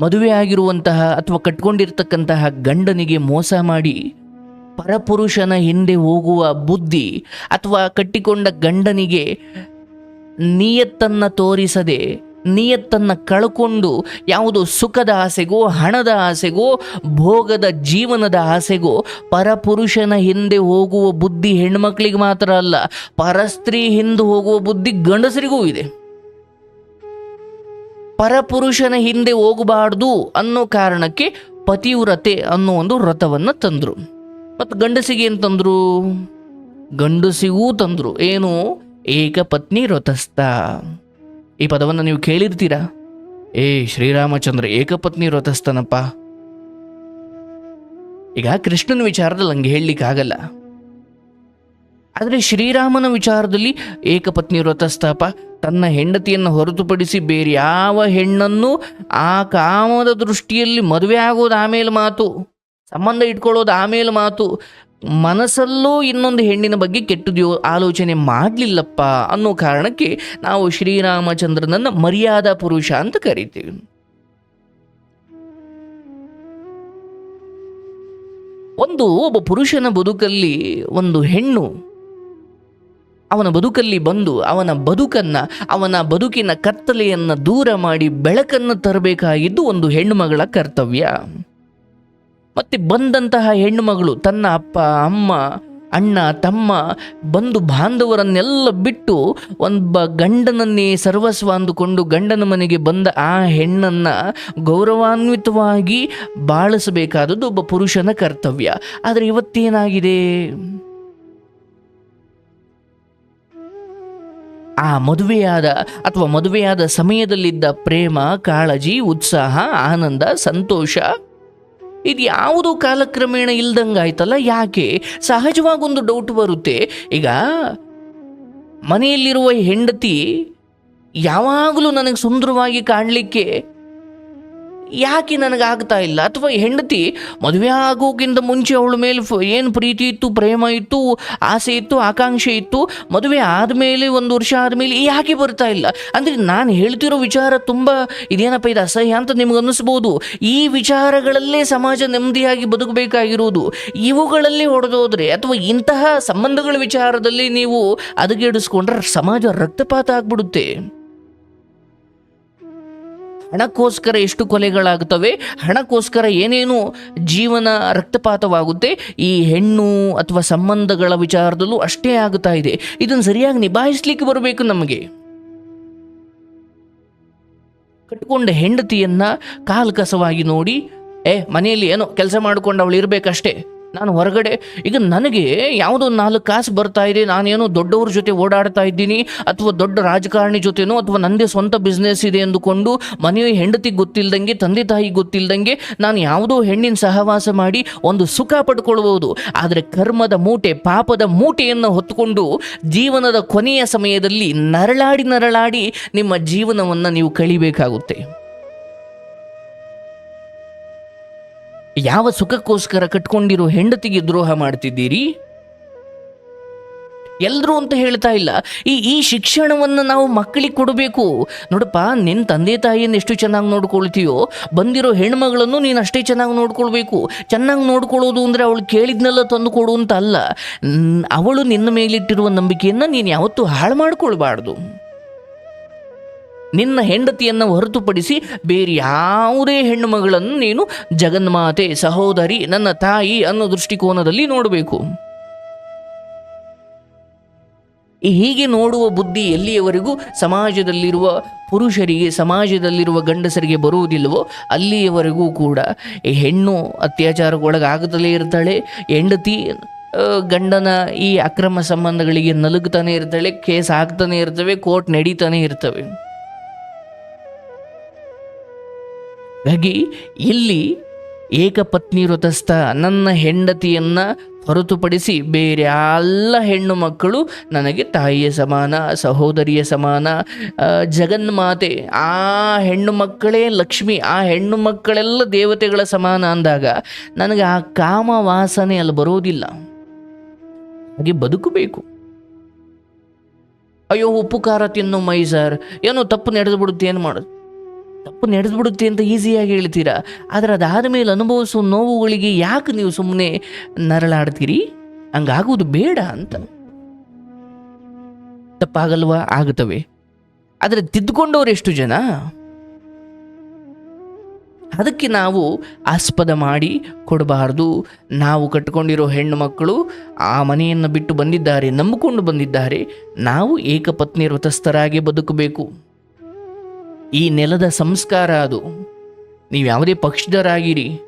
ಮದುವೆ ಆಗಿರುವಂತಹ ಅಥವಾ ಕಟ್ಕೊಂಡಿರ್ತಕ್ಕಂತಹ ಗಂಡನಿಗೆ ಮೋಸ ಮಾಡಿ ಪರಪುರುಷನ ಹಿಂದೆ ಹೋಗುವ ಬುದ್ಧಿ ಅಥವಾ ಕಟ್ಟಿಕೊಂಡ ಗಂಡನಿಗೆ ನಿಯತ್ತನ್ನು ತೋರಿಸದೆ, ನಿಯತ್ತನ್ನು ಕಳ್ಕೊಂಡು ಯಾವುದು ಸುಖದ ಆಸೆಗೋ, ಹಣದ ಆಸೆಗೋ, ಭೋಗದ ಜೀವನದ ಆಸೆಗೋ ಪರಪುರುಷನ ಹಿಂದೆ ಹೋಗುವ ಬುದ್ಧಿ ಹೆಣ್ಮಕ್ಳಿಗೆ ಮಾತ್ರ ಅಲ್ಲ, ಪರಸ್ತ್ರೀ ಹಿಂದೆ ಹೋಗುವ ಬುದ್ಧಿ ಗಂಡಸರಿಗೂ ಇದೆ. ಪರಪುರುಷನ ಹಿಂದೆ ಹೋಗಬಾರ್ದು ಅನ್ನೋ ಕಾರಣಕ್ಕೆ ಪತಿವ್ರತೆ ಅನ್ನೋ ಒಂದು ವ್ರತವನ್ನು ತಂದರು. ಮತ್ತು ಗಂಡಸಿಗೆ ಏನು ತಂದರು? ಗಂಡಸಿಗೂ ತಂದರು. ಏನು? ಏಕಪತ್ನಿ ವ್ರತಸ್ಥ ಈ ಪದವನ್ನು ನೀವು ಕೇಳಿರ್ತೀರಾ? ಏ, ಶ್ರೀರಾಮಚಂದ್ರ ಏಕಪತ್ನಿ ವ್ರತಸ್ಥನಪ್ಪ ಈಗ ಕೃಷ್ಣನ ವಿಚಾರದಲ್ಲಿ ಹಂಗೆ ಹೇಳಲಿಕ್ಕಾಗಲ್ಲ. ಆದರೆ ಶ್ರೀರಾಮನ ವಿಚಾರದಲ್ಲಿ ಏಕಪತ್ನಿ ವ್ರತಸ್ಥಾಪ, ತನ್ನ ಹೆಂಡತಿಯನ್ನು ಹೊರತುಪಡಿಸಿ ಬೇರೆ ಯಾವ ಹೆಣ್ಣನ್ನು ಆ ಕಾಮದ ದೃಷ್ಟಿಯಲ್ಲಿ ಮದುವೆ ಆಗೋದು ಆಮೇಲೆ ಮಾತು, ಸಂಬಂಧ ಇಟ್ಕೊಳ್ಳೋದು ಆಮೇಲೆ ಮಾತು, ಮನಸ್ಸಲ್ಲೂ ಇನ್ನೊಂದು ಹೆಣ್ಣಿನ ಬಗ್ಗೆ ಕೆಟ್ಟದ್ದು ಆಲೋಚನೆ ಮಾಡಲಿಲ್ಲಪ್ಪ ಅನ್ನೋ ಕಾರಣಕ್ಕೆ ನಾವು ಶ್ರೀರಾಮಚಂದ್ರನನ್ನು ಮರ್ಯಾದಾ ಪುರುಷ ಅಂತ ಕರಿತೀವಿ. ಒಂದು ಒಬ್ಬ ಪುರುಷನ ಬದುಕಲ್ಲಿ ಒಂದು ಹೆಣ್ಣು ಅವನ ಬದುಕಲ್ಲಿ ಬಂದು ಅವನ ಬದುಕನ್ನ, ಅವನ ಬದುಕಿನ ಕತ್ತಲೆಯನ್ನು ದೂರ ಮಾಡಿ ಬೆಳಕನ್ನು ತರಬೇಕಾಗಿದ್ದು ಒಂದು ಹೆಣ್ಣುಮಗಳ ಕರ್ತವ್ಯ. ಮತ್ತು ಬಂದಂತಹ ಹೆಣ್ಣುಮಗಳು ತನ್ನ ಅಪ್ಪ, ಅಮ್ಮ, ಅಣ್ಣ, ತಮ್ಮ ಬಂಧು ಬಾಂಧವರನ್ನೆಲ್ಲ ಬಿಟ್ಟು ಒಬ್ಬ ಗಂಡನನ್ನೇ ಸರ್ವಸ್ವ ಅಂದುಕೊಂಡು ಗಂಡನ ಮನೆಗೆ ಬಂದ ಆ ಹೆಣ್ಣನ್ನು ಗೌರವಾನ್ವಿತವಾಗಿ ಬಾಳಿಸಬೇಕಾದದ್ದು ಒಬ್ಬ ಪುರುಷನ ಕರ್ತವ್ಯ. ಆದರೆ ಇವತ್ತೇನಾಗಿದೆ? ಆ ಮದುವೆಯಾದ ಅಥವಾ ಮದುವೆಯಾದ ಸಮಯದಲ್ಲಿದ್ದ ಪ್ರೇಮ, ಕಾಳಜಿ, ಉತ್ಸಾಹ, ಆನಂದ, ಸಂತೋಷ ಇದು ಯಾವುದು ಕಾಲಕ್ರಮೇಣ ಇಲ್ದಂಗಾಯ್ತಲ್ಲ? ಯಾಕೆ? ಸಹಜವಾಗೊಂದು ಡೌಟ್ ಬರುತ್ತೆ. ಈಗ ಮನೆಯಲ್ಲಿರುವ ಹೆಂಡತಿ ಯಾವಾಗಲೂ ನನಗೆ ಸುಂದರವಾಗಿ ಕಾಣಲಿಕ್ಕೆ ಯಾಕೆ ನನಗೆ ಆಗ್ತಾ ಇಲ್ಲ? ಅಥವಾ ಹೆಂಡತಿ ಮದುವೆ ಆಗೋಕ್ಕಿಂತ ಮುಂಚೆ ಅವಳ ಮೇಲೆ ಏನು ಪ್ರೀತಿ ಇತ್ತು, ಪ್ರೇಮ ಇತ್ತು, ಆಸೆ ಇತ್ತು, ಆಕಾಂಕ್ಷೆ ಇತ್ತು, ಮದುವೆ ಆದಮೇಲೆ ಒಂದು ವರ್ಷ ಆದಮೇಲೆ ಯಾಕೆ ಬರ್ತಾ ಇಲ್ಲ? ಅಂದರೆ ನಾನು ಹೇಳ್ತಿರೋ ವಿಚಾರ ತುಂಬ ಇದೇನಪ್ಪ, ಇದು ಅಸಹ್ಯ ಅಂತ ನಿಮ್ಗೆ ಅನ್ನಿಸ್ಬೋದು. ಈ ವಿಚಾರಗಳಲ್ಲೇ ಸಮಾಜ ನೆಮ್ಮದಿಯಾಗಿ ಬದುಕಬೇಕಾಗಿರೋದು. ಇವುಗಳಲ್ಲಿ ಹೊಡೆದೋದ್ರೆ ಅಥವಾ ಇಂತಹ ಸಂಬಂಧಗಳ ವಿಚಾರದಲ್ಲಿ ನೀವು ಹದಗೆಡಿಸ್ಕೊಂಡ್ರೆ ಸಮಾಜ ರಕ್ತಪಾತ ಆಗ್ಬಿಡುತ್ತೆ. ಹಣಕ್ಕೋಸ್ಕರ ಎಷ್ಟು ಕೊಲೆಗಳಾಗುತ್ತವೆ, ಹಣಕ್ಕೋಸ್ಕರ ಏನೇನು ಜೀವನ ರಕ್ತಪಾತವಾಗುತ್ತೆ, ಈ ಹೆಣ್ಣು ಅಥವಾ ಸಂಬಂಧಗಳ ವಿಚಾರದಲ್ಲೂ ಅಷ್ಟೇ ಆಗುತ್ತಾ ಇದೆ. ಇದನ್ನು ಸರಿಯಾಗಿ ನಿಭಾಯಿಸ್ಲಿಕ್ಕೆ ಬರಬೇಕು ನಮಗೆ. ಕಟ್ಕೊಂಡ ಹೆಂಡತಿಯನ್ನ ಕಾಲು ಕಸವಾಗಿ ನೋಡಿ, ಏ, ಮನೆಯಲ್ಲಿ ಏನೋ ಕೆಲಸ ಮಾಡಿಕೊಂಡು ಅವಳು ಇರಬೇಕಷ್ಟೇ. ನಾನು ಹೊರಗಡೆ, ಈಗ ನನಗೆ ಯಾವುದೋ ನಾಲ್ಕು ಕಾಸು ಬರ್ತಾ ಇದೆ, ನಾನೇನೋ ದೊಡ್ಡವ್ರ ಜೊತೆ ಓಡಾಡ್ತಾ ಇದ್ದೀನಿ, ಅಥವಾ ದೊಡ್ಡ ರಾಜಕಾರಣಿ ಜೊತೆನೋ, ಅಥವಾ ನನ್ನದೇ ಸ್ವಂತ ಬಿಸ್ನೆಸ್ ಇದೆ ಎಂದುಕೊಂಡು ಮನೆಯ ಹೆಂಡತಿಗೆ ಗೊತ್ತಿಲ್ಲದಂಗೆ ತಂದೆ ತಾಯಿಗೆ ಗೊತ್ತಿಲ್ಲದಂಗೆ ನಾನು ಯಾವುದೋ ಹೆಣ್ಣಿನ ಸಹವಾಸ ಮಾಡಿ ಒಂದು ಸುಖ ಪಡ್ಕೊಳ್ಬೋದು. ಆದರೆ ಕರ್ಮದ ಮೂಟೆ, ಪಾಪದ ಮೂಟೆಯನ್ನು ಹೊತ್ತುಕೊಂಡು ಜೀವನದ ಕೊನೆಯ ಸಮಯದಲ್ಲಿ ನರಳಾಡಿ ನರಳಾಡಿ ನಿಮ್ಮ ಜೀವನವನ್ನು ನೀವು ಕಳಿಬೇಕಾಗುತ್ತೆ. ಯಾವ ಸುಖಕ್ಕೋಸ್ಕರ ಕಟ್ಕೊಂಡಿರೋ ಹೆಂಡತಿಗೆ ದ್ರೋಹ ಮಾಡ್ತಿದ್ದೀರಿ? ಎಲ್ರು ಅಂತ ಹೇಳ್ತಾ ಇಲ್ಲ. ಈ ಈ ಶಿಕ್ಷಣವನ್ನು ನಾವು ಮಕ್ಕಳಿಗೆ ಕೊಡಬೇಕು. ನೋಡಪ್ಪ ನಿನ್ನ ತಂದೆ ತಾಯಿಯನ್ನು ಎಷ್ಟು ಚೆನ್ನಾಗಿ ನೋಡ್ಕೊಳ್ತೀಯೋ, ಬಂದಿರೋ ಹೆಣ್ಮಗಳನ್ನು ನೀನು ಅಷ್ಟೇ ಚೆನ್ನಾಗಿ ನೋಡ್ಕೊಳ್ಬೇಕು. ಚೆನ್ನಾಗಿ ನೋಡ್ಕೊಳ್ಳೋದು ಅಂದರೆ ಅವಳು ಕೇಳಿದ್ನೆಲ್ಲ ತಂದು ಕೊಡು ಅಂತ ಅಲ್ಲ. ಅವಳು ನಿನ್ನ ಮೇಲಿಟ್ಟಿರುವ ನಂಬಿಕೆಯನ್ನು ನೀನು ಯಾವತ್ತೂ ಹಾಳು ಮಾಡ್ಕೊಳ್ಬಾರ್ದು. ನಿನ್ನ ಹೆಂಡತಿಯನ್ನು ಹೊರತುಪಡಿಸಿ ಬೇರೆ ಯಾವುದೇ ಹೆಣ್ಣು ಮಗಳನ್ನು ನೀನು ಜಗನ್ಮಾತೆ, ಸಹೋದರಿ, ನನ್ನ ತಾಯಿ ಅನ್ನೋ ದೃಷ್ಟಿಕೋನದಲ್ಲಿ ನೋಡಬೇಕು. ಹೀಗೆ ನೋಡುವ ಬುದ್ಧಿ ಎಲ್ಲಿಯವರೆಗೂ ಸಮಾಜದಲ್ಲಿರುವ ಪುರುಷರಿಗೆ, ಸಮಾಜದಲ್ಲಿರುವ ಗಂಡಸರಿಗೆ ಬರುವುದಿಲ್ಲವೋ ಅಲ್ಲಿಯವರೆಗೂ ಕೂಡ. ಹೆಣ್ಣು ಅತ್ಯಾಚಾರಕ್ಕೊಳಗಾಗುತ್ತಲೇ ಇರ್ತಾಳೆ, ಹೆಂಡತಿ ಗಂಡನ ಈ ಅಕ್ರಮ ಸಂಬಂಧಗಳಿಗೆ ನಲುಗ್ತಾನೆ ಇರ್ತಾಳೆ, ಕೇಸ್ ಆಗ್ತಾನೆ ಇರ್ತವೆ, ಕೋರ್ಟ್ ನಡೀತಾನೆ ಇರ್ತವೆ. ಹಾಗಾಗಿ ಇಲ್ಲಿ ಏಕಪತ್ನಿ ವ್ರತಸ್ಥ ನನ್ನ ಹೆಂಡತಿಯನ್ನ ಹೊರತುಪಡಿಸಿ ಬೇರೆ ಎಲ್ಲ ಹೆಣ್ಣು ಮಕ್ಕಳು ನನಗೆ ತಾಯಿಯ ಸಮಾನ, ಸಹೋದರಿಯ ಸಮಾನ. ಜಗನ್ಮಾತೆ, ಆ ಹೆಣ್ಣು ಮಕ್ಕಳೇ ಲಕ್ಷ್ಮಿ, ಆ ಹೆಣ್ಣು ಮಕ್ಕಳೆಲ್ಲ ದೇವತೆಗಳ ಸಮಾನ ಅಂದಾಗ ನನಗೆ ಆ ಕಾಮ ವಾಸನೆ ಅಲ್ಲಿ ಬರೋದಿಲ್ಲ. ಹಾಗೆ ಬದುಕಬೇಕು. ಅಯ್ಯೋ ಉಪ್ಪು ಖಾರ ತಿನ್ನು ಮೈ ಸರ್. ಏನೋ ತಪ್ಪು ನಡೆದು ಬಿಡುತ್ತೆ, ಏನು ಮಾಡೋದು? ತಪ್ಪು ನಡೆದ್ಬಿಡುತ್ತೆ ಅಂತ ಈಸಿಯಾಗಿ ಹೇಳ್ತೀರಾ? ಆದರೆ ಅದಾದ ಮೇಲೆ ಅನುಭವಿಸುವ ನೋವುಗಳಿಗೆ ಯಾಕೆ ನೀವು ಸುಮ್ಮನೆ ನರಳಾಡ್ತೀರಿ? ಹಂಗಾಗುವುದು ಬೇಡ ಅಂತ. ತಪ್ಪಾಗಲ್ವಾ? ಆಗುತ್ತವೆ. ಆದರೆ ತಿದ್ದುಕೊಂಡವ್ರು ಎಷ್ಟು ಜನ? ಅದಕ್ಕೆ ನಾವು ಆಸ್ಪದ ಮಾಡಿ ಕೊಡಬಾರ್ದು. ನಾವು ಕಟ್ಕೊಂಡಿರೋ ಹೆಣ್ಣು ಮಕ್ಕಳು ಆ ಮನೆಯನ್ನು ಬಿಟ್ಟು ಬಂದಿದ್ದಾರೆ, ನಂಬಿಕೊಂಡು ಬಂದಿದ್ದಾರೆ. ನಾವು ಏಕಪತ್ನಿ ವ್ರತಸ್ಥರಾಗಿ ಬದುಕಬೇಕು. ಈ ನೆಲದ ಸಂಸ್ಕಾರ ಅದು. ನೀವು ಯಾವುದೇ ಪಕ್ಷದರಾಗಿರಿ,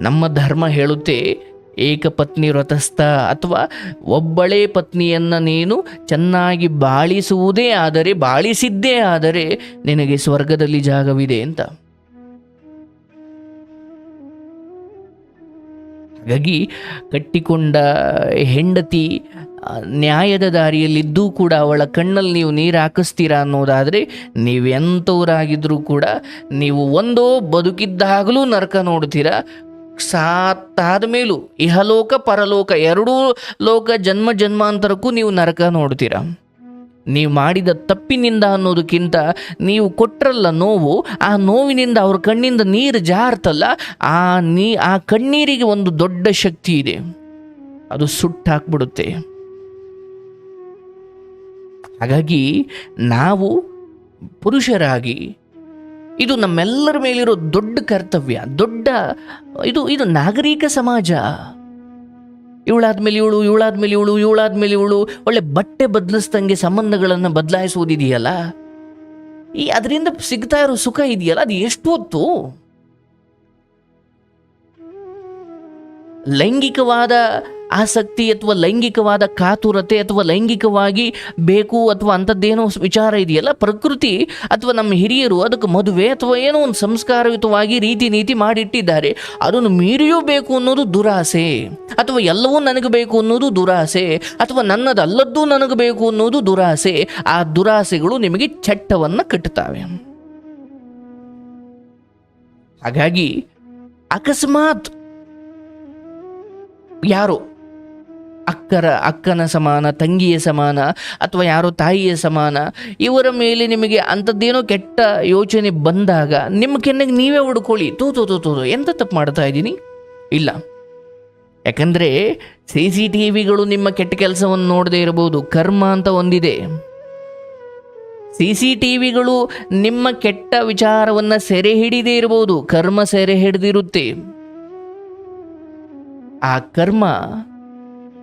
ನಮ್ಮ ಧರ್ಮ ಹೇಳುತ್ತೆ ಏಕಪತ್ನಿ ವ್ರತಸ್ಥ ಅಥವಾ ಒಬ್ಬಳೇ ಪತ್ನಿಯನ್ನ ನೀನು ಚೆನ್ನಾಗಿ ಬಾಳಿಸುವುದೇ ಆದರೆ, ಬಾಳಿಸಿದ್ದೇ ಆದರೆ ನಿನಗೆ ಸ್ವರ್ಗದಲ್ಲಿ ಜಾಗವಿದೆ ಅಂತ. ಹಾಗಾಗಿ ಕಟ್ಟಿಕೊಂಡ ಹೆಂಡತಿ ನ್ಯಾಯದ ದಾರಿಯಲ್ಲಿದ್ದೂ ಕೂಡ ಅವಳ ಕಣ್ಣಲ್ಲಿ ನೀವು ನೀರು ಹಾಕಿಸ್ತೀರಾ ಅನ್ನೋದಾದರೆ ನೀವೆಂಥವರಾಗಿದ್ದರೂ ಕೂಡ ನೀವು ಒಂದೋ ಬದುಕಿದ್ದಾಗಲೂ ನರಕ ನೋಡ್ತೀರಾ. ಸಾತ್ತಾದ ಮೇಲೂ ಇಹಲೋಕ, ಪರಲೋಕ ಎರಡೂ ಲೋಕ ಜನ್ಮ ಜನ್ಮಾಂತರಕ್ಕೂ ನೀವು ನರಕ ನೋಡ್ತೀರಾ. ನೀವು ಮಾಡಿದ ತಪ್ಪಿನಿಂದ ಅನ್ನೋದಕ್ಕಿಂತ ನೀವು ಕೊಟ್ಟರಲ್ಲ ನೋವು, ಆ ನೋವಿನಿಂದ ಅವ್ರ ಕಣ್ಣಿಂದ ನೀರು ಜಾರ್ತಲ್ಲ, ಆ ನೀ, ಆ ಕಣ್ಣೀರಿಗೆ ಒಂದು ದೊಡ್ಡ ಶಕ್ತಿ ಇದೆ. ಅದು ಸುಟ್ಟಾಕ್ಬಿಡುತ್ತೆ. ಹಾಗಾಗಿ ನಾವು ಪುರುಷರಾಗಿ, ಇದು ನಮ್ಮೆಲ್ಲರ ಮೇಲಿರೋ ದೊಡ್ಡ ಕರ್ತವ್ಯ, ದೊಡ್ಡ, ಇದು ಇದು ನಾಗರಿಕ ಸಮಾಜ. ಇವಳಾದ್ಮೇಲೆ ಇವಳು ಇವಳಾದ್ಮೇಲೆ ಇವಳು ಇವಳಾದ್ಮೇಲೆ ಇವಳು. ಒಳ್ಳೆ ಬಟ್ಟೆ ಬದಲಿಸ್ದಂಗೆ ಸಂಬಂಧಗಳನ್ನು ಬದಲಾಯಿಸೋದಿದೆಯಲ್ಲ ಈ ಅದರಿಂದ ಸಿಗ್ತಾ ಇರೋ ಸುಖ ಇದೆಯಲ್ಲ? ಅದು ಎಷ್ಟು ಹೊತ್ತು? ಲೈಂಗಿಕವಾದ ಆಸಕ್ತಿ ಅಥವಾ ಲೈಂಗಿಕವಾದ ಕಾತುರತೆ ಅಥವಾ ಲೈಂಗಿಕವಾಗಿ ಬೇಕು ಅಥವಾ ಅಂಥದ್ದೇನೋ ವಿಚಾರ ಇದೆಯಲ್ಲ, ಪ್ರಕೃತಿ ಅಥವಾ ನಮ್ಮ ಹಿರಿಯರು ಅದಕ್ಕೆ ಮದುವೆ ಅಥವಾ ಏನೋ ಒಂದು ಸಂಸ್ಕಾರಯುತವಾಗಿ ರೀತಿ ನೀತಿ ಮಾಡಿಟ್ಟಿದ್ದಾರೆ, ಅದನ್ನು ಮೀರಿಯೂ ಬೇಕು ಅನ್ನೋದು ದುರಾಸೆ, ಅಥವಾ ಎಲ್ಲವೂ ನನಗೆ ಬೇಕು ಅನ್ನೋದು ದುರಾಸೆ, ಅಥವಾ ನನ್ನದಲ್ಲದ್ದು ನನಗೆ ಬೇಕು ಅನ್ನೋದು ದುರಾಸೆ, ಆ ದುರಾಸೆಗಳು ನಿಮಗೆ ಚಟ್ಟವನ್ನು ಕಟ್ಟುತ್ತವೆ. ಹಾಗಾಗಿ ಅಕಸ್ಮಾತ್ ಯಾರೋ ಅಕ್ಕರ ಅಕ್ಕನ ಸಮಾನ, ತಂಗಿಯ ಸಮಾನ ಅಥವಾ ಯಾರೋ ತಾಯಿಯ ಸಮಾನ, ಇವರ ಮೇಲೆ ನಿಮಗೆ ಅಂಥದ್ದೇನೋ ಕೆಟ್ಟ ಯೋಚನೆ ಬಂದಾಗ ನಿಮ್ಮ ಕೆನ್ನೆಗೆ ನೀವೇ ಹುಡ್ಕೊಳ್ಳಿ. ತೂ ತೂ ತೂ ತೂ ಎಂತ ತಪ್ಪು ಮಾಡ್ತಾ ಇದ್ದೀನಿ? ಇಲ್ಲ. ಯಾಕಂದರೆ ಸಿ ಸಿ ಟಿ ವಿಗಳು ನಿಮ್ಮ ಕೆಟ್ಟ ಕೆಲಸವನ್ನು ನೋಡದೇ ಇರಬಹುದು. ಕರ್ಮ ಅಂತ ಒಂದಿದೆ. ಸಿ ಸಿ ಟಿ ವಿಗಳು ನಿಮ್ಮ ಕೆಟ್ಟ ವಿಚಾರವನ್ನು ಸೆರೆ ಹಿಡಿದೇ ಇರಬಹುದು. ಕರ್ಮ ಸೆರೆ ಹಿಡಿದಿರುತ್ತೆ. ಆ ಕರ್ಮ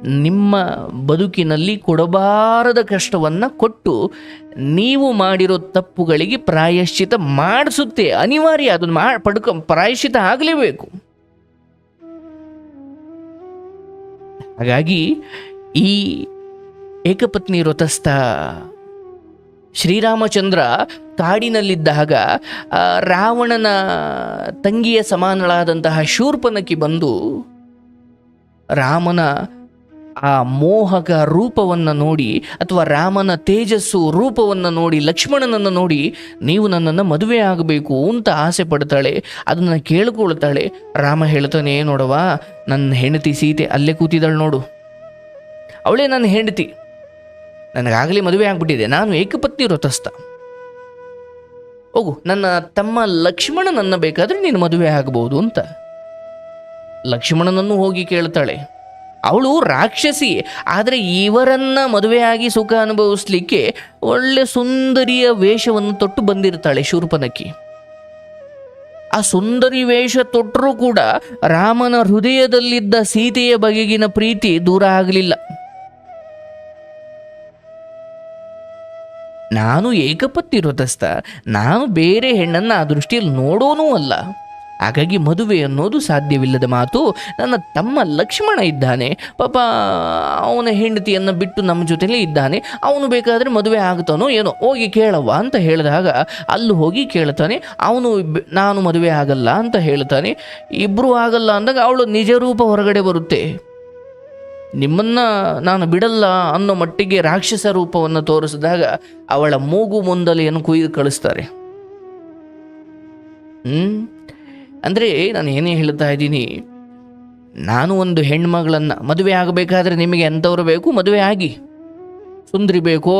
ನಿಮ್ಮ ಬದುಕಿನಲ್ಲಿ ಕೊಡಬಾರದ ಕಷ್ಟವನ್ನು ಕೊಟ್ಟು ನೀವು ಮಾಡಿರೋ ತಪ್ಪುಗಳಿಗೆ ಪ್ರಾಯಶ್ಚಿತ ಮಾಡಿಸುತ್ತೆ. ಅನಿವಾರ್ಯ, ಅದನ್ನು ಮಾ, ಪಡ್ಕ, ಪ್ರಾಯಶ್ಚಿತ ಆಗಲೇಬೇಕು. ಹಾಗಾಗಿ ಈ ಏಕಪತ್ನಿ ವ್ರತಸ್ಥ ಶ್ರೀರಾಮಚಂದ್ರ ಕಾಡಿನಲ್ಲಿದ್ದಾಗ ರಾವಣನ ತಂಗಿಯ ಸಮಾನಳಾದಂತಹ ಶೂರ್ಪನಕಿ ಬಂದು ರಾಮನ ಆ ಮೋಹಕ ರೂಪವನ್ನು ನೋಡಿ ಅಥವಾ ರಾಮನ ತೇಜಸ್ಸು ರೂಪವನ್ನು ನೋಡಿ, ಲಕ್ಷ್ಮಣನನ್ನು ನೋಡಿ ನೀವು ನನ್ನನ್ನು ಮದುವೆ ಆಗಬೇಕು ಅಂತ ಆಸೆ ಪಡ್ತಾಳೆ, ಅದನ್ನು ಕೇಳ್ಕೊಳ್ತಾಳೆ. ರಾಮ ಹೇಳ್ತಾನೆ ನೋಡವ ನನ್ನ ಹೆಂಡತಿ ಸೀತೆ ಅಲ್ಲೇ ಕೂತಿದ್ದಾಳೆ ನೋಡು. ಅವಳೇ ನನ್ನ ಹೆಂಡತಿ. ನನಗಾಗಲೇ ಮದುವೆ ಆಗಿಬಿಟ್ಟಿದೆ, ನಾನು ಏಕಪತ್ನಿ ವ್ರತಸ್ಥ ಹೋಗು, ನನ್ನ ತಮ್ಮ ಲಕ್ಷ್ಮಣನನ್ನು ಬೇಕಾದರೆ ನೀನು ಮದುವೆ ಆಗಬಹುದು ಅಂತ. ಲಕ್ಷ್ಮಣನನ್ನು ಹೋಗಿ ಕೇಳ್ತಾಳೆ. ಅವಳು ರಾಕ್ಷಸಿ, ಆದರೆ ಇವರನ್ನು ಮದುವೆಯಾಗಿ ಸುಖ ಅನುಭವಿಸ್ಲಿಕ್ಕೆ ಒಳ್ಳೆ ಸುಂದರಿಯ ವೇಷವನ್ನು ತೊಟ್ಟು ಬಂದಿರ್ತಾಳೆ ಶೂರ್ಪನಕ್ಕಿ. ಆ ಸುಂದರಿ ವೇಷ ತೊಟ್ಟರೂ ಕೂಡ ರಾಮನ ಹೃದಯದಲ್ಲಿದ್ದ ಸೀತೆಯ ಬಗೆಗಿನ ಪ್ರೀತಿ ದೂರ ಆಗಲಿಲ್ಲ. ನಾನು ಏಕಪತ್ನಿ ವ್ರತಸ್ಥ ನಾನು ಬೇರೆ ಹೆಣ್ಣನ್ನು ಆ ದೃಷ್ಟಿಯಲ್ಲಿ ನೋಡೋನೂ ಅಲ್ಲ. ಹಾಗಾಗಿ ಮದುವೆ ಅನ್ನೋದು ಸಾಧ್ಯವಿಲ್ಲದ ಮಾತು, ನನ್ನ ತಮ್ಮ ಲಕ್ಷ್ಮಣ ಇದ್ದಾನೆ. ಪಾಪ, ಅವನ ಹೆಂಡತಿಯನ್ನು ಬಿಟ್ಟು ನಮ್ಮ ಜೊತೆಲೇ ಇದ್ದಾನೆ. ಅವನು ಬೇಕಾದರೆ ಮದುವೆ ಆಗ್ತಾನೋ ಏನೋ, ಹೋಗಿ ಕೇಳವ್ವ ಅಂತ ಹೇಳಿದಾಗ ಅಲ್ಲಿ ಹೋಗಿ ಕೇಳ್ತಾನೆ. ಅವನು ನಾನು ಮದುವೆ ಆಗಲ್ಲ ಅಂತ ಹೇಳ್ತಾನೆ. ಇಬ್ಬರೂ ಆಗಲ್ಲ ಅಂದಾಗ ಅವಳು ನಿಜ ರೂಪ ಹೊರಗಡೆ ಬರುತ್ತೆ. ನಿಮ್ಮನ್ನ ನಾನು ಬಿಡಲ್ಲ ಅನ್ನೋ ಮಟ್ಟಿಗೆ ರಾಕ್ಷಸ ರೂಪವನ್ನು ತೋರಿಸಿದಾಗ ಅವಳ ಮೂಗು ಮುಂದಲೆಯನ್ನು ಕುಯ್ದು ಕಳಿಸ್ತಾರೆ. ಹ್ಮ್? ಅಂದರೆ ನಾನು ಏನೇ ಹೇಳ್ತಾ ಇದ್ದೀನಿ, ನಾನು ಒಂದು ಹೆಣ್ಮಗಳನ್ನು ಮದುವೆ ಆಗಬೇಕಾದ್ರೆ ನಿಮಗೆ ಎಂಥವ್ರು ಬೇಕು? ಮದುವೆ ಆಗಿ. ಸುಂದರಿ ಬೇಕೋ,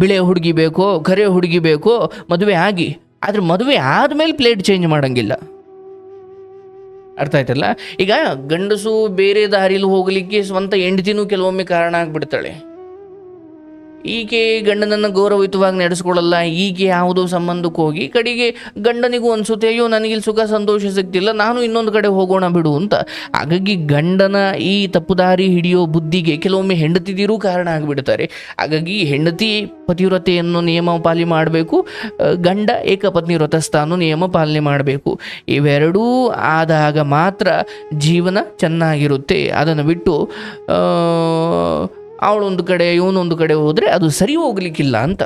ಬಿಳೆ ಹುಡುಗಿ ಬೇಕೋ, ಕರೆ ಹುಡುಗಿ ಬೇಕೋ, ಮದುವೆ ಆಗಿ. ಆದರೆ ಮದುವೆ ಆದಮೇಲೆ ಪ್ಲೇಟ್ ಚೇಂಜ್ ಮಾಡೋಂಗಿಲ್ಲ. ಅರ್ಥ ಆಯ್ತಲ್ಲ? ಈಗ ಗಂಡಸು ಬೇರೆ ದಾರಿಲಿ ಹೋಗಲಿಕ್ಕೆ ಸ್ವಂತ ಹೆಂಡತಿನೂ ಕೆಲವೊಮ್ಮೆ ಕಾರಣ ಆಗಿಬಿಡ್ತಾಳೆ. ಈಕೆ ಗಂಡನನ್ನು ಗೌರವಯುತವಾಗಿ ನಡೆಸ್ಕೊಳ್ಳಲ್ಲ ಈಕೆ ಯಾವುದೋ ಸಂಬಂಧಕ್ಕೆ ಹೋಗಿ ಕಡೆಗೆ ಗಂಡನಿಗೂ ಅನಿಸುತ್ತೆ, ಅಯ್ಯೋ, ನನಗಿಲ್ಲಿ ಸುಖ, ಸಂತೋಷ ಸಿಗ್ತಿಲ್ಲ ನಾನು ಇನ್ನೊಂದು ಕಡೆ ಹೋಗೋಣ ಬಿಡು ಅಂತ. ಹಾಗಾಗಿ ಗಂಡನ ಈ ತಪ್ಪುದಾರಿ ಹಿಡಿಯೋ ಬುದ್ಧಿಗೆ ಕೆಲವೊಮ್ಮೆ ಹೆಂಡತಿದಿರೂ ಕಾರಣ ಆಗಿಬಿಡ್ತಾರೆ. ಹಾಗಾಗಿ ಹೆಂಡತಿ ಪತಿವ್ರತೆಯನ್ನು ನಿಯಮ ಪಾಲನೆ ಮಾಡಬೇಕು ಗಂಡ ಏಕಪತ್ನಿ ವ್ರತಸ್ಥಾನು ನಿಯಮ ಪಾಲನೆ ಮಾಡಬೇಕು. ಇವೆರಡೂ ಆದಾಗ ಮಾತ್ರ ಜೀವನ ಚೆನ್ನಾಗಿರುತ್ತೆ. ಅದನ್ನು ಬಿಟ್ಟು ಅವಳೊಂದು ಕಡೆ ಇವನೊಂದು ಕಡೆ ಹೋದರೆ ಅದು ಸರಿ ಹೋಗ್ಲಿಕ್ಕಿಲ್ಲ ಅಂತ.